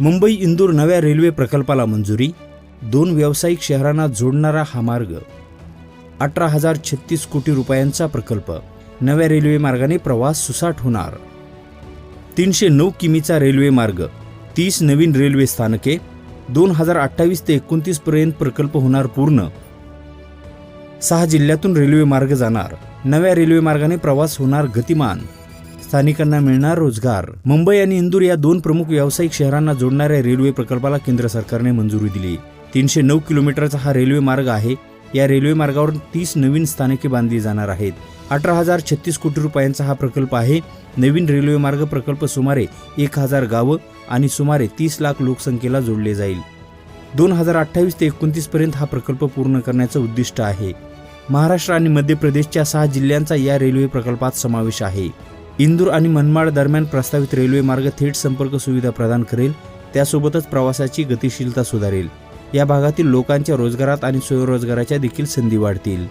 मुंबई इंदूर नव्या रेल्वे प्रकल्पाला मंजुरी दोन व्यावसायिक शहरांना जोडणारा हा मार्ग अठरा हजार छत्तीस कोटी रुपयांचा प्रकल्प नव्या रेल्वे मार्गाने प्रवास सुसाट होणार. तीनशे नऊ किमीचा रेल्वे मार्ग तीस नवीन रेल्वे स्थानके दोन हजार अठ्ठावीस ते एकोणतीस पर्यंत प्रकल्प होणार पूर्ण. सहा जिल्ह्यातून रेल्वे मार्ग जाणार नव्या रेल्वे मार्गाने प्रवास होणार गतिमान. स्थानिकांना मिळणार रोजगार. मुंबई आणि इंदूर या दोन प्रमुख व्यावसायिक शहरांना जोडणाऱ्या रेल्वे प्रकल्पाला केंद्र सरकारने मंजुरी दिली. तीनशे नऊ किलोमीटरचा हा रेल्वे मार्ग आहे. या रेल्वे मार्गावर तीस नवीन स्थानके बांधली जाणार आहेत. अठरा हजार छत्तीस कोटी रुपयांचा हा प्रकल्प आहे. नवीन रेल्वे मार्ग प्रकल्प सुमारे एक हजार गावं आणि सुमारे तीस लाख लोकसंख्येला जोडले जाईल. दोन हजार अठ्ठावीस ते एकोणतीस पर्यंत हा प्रकल्प पूर्ण करण्याचं उद्दिष्ट आहे. महाराष्ट्र आणि मध्य प्रदेशच्या सहा जिल्ह्यांचा या रेल्वे प्रकल्पात समावेश आहे. इंदूर आणि मनमाड दरम्यान प्रस्तावित रेल्वे मार्ग थेट संपर्क सुविधा प्रदान करेल त्यासोबतच प्रवासाची गतिशीलता सुधारेल. या भागातील लोकांच्या रोजगारात आणि स्वयंरोजगाराच्या देखील संधी वाढतील.